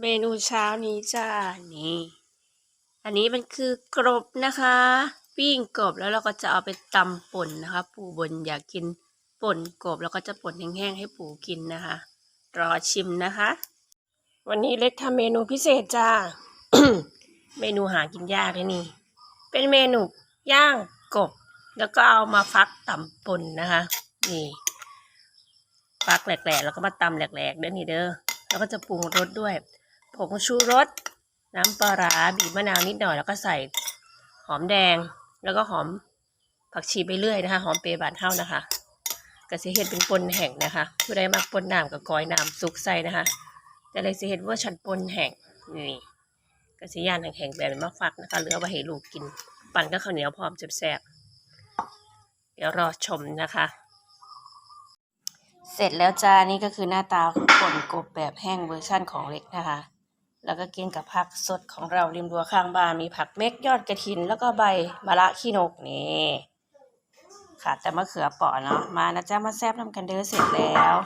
เมนูเช้านี้จ้า นี่ อันนี้มันคือกรบนะคะ ปิ้งกรบแล้วเราก็จะเอาไปตำป่นนะคะ ปู่บนอยากกินป่นกรบแล้วก็จะป่นแห้งๆให้ปู่กินนะคะ รอชิมนะคะ วันนี้เล็กทำเมนูพิเศษจ้า เมนูหากินยากเลยนี่ เป็นเมนูย่างกบ แล้วก็เอามาฟักตำป่นนะคะ นี่ ฟักแหลกๆ แล้วก็มาตำแหลกๆเด้อนี่เด้อแล้วก็จะปรุงรสด้วย ผงชูรส น้ำปลาร้าบีบมะนาวนิดหน่อยแล้วก็ใส่หอมแดงแล้วก็หอมผักชีไปเรื่อยนะคะ หอมเปรย์บานเท่านะคะกระเสียเห็ดเป็นปนแห่งนะคะผู้ใดมาปนน้ำกับกอยน้ำซุกใส่นะคะ แต่เลยเสียเห็ดวอร์ชันปนแห่งนี่กระเสียยานแห่งๆแบบมาฟักนะคะเหลือเอาไว้ให้ลูกกิน ปั่นก็ข้าวเหนียวพร้อมแซ่บเดี๋ยวรอชมนะคะ เสร็จแล้วจ้านี่ก็คือหน้าตาของป่นกบแบบแห้งเวอร์ชั่นของเล็กนะคะ แล้วก็กินกับผักสดของเราริมรั้วข้างบ้านมีผักเม็กยอดกระถิน แล้วก็ใบมะระขี้นกนี่ค่ะแต่มะเขือเปาะเนาะมานะจ๊ะมาแซ่บทำกันเด้อเสร็จแล้ว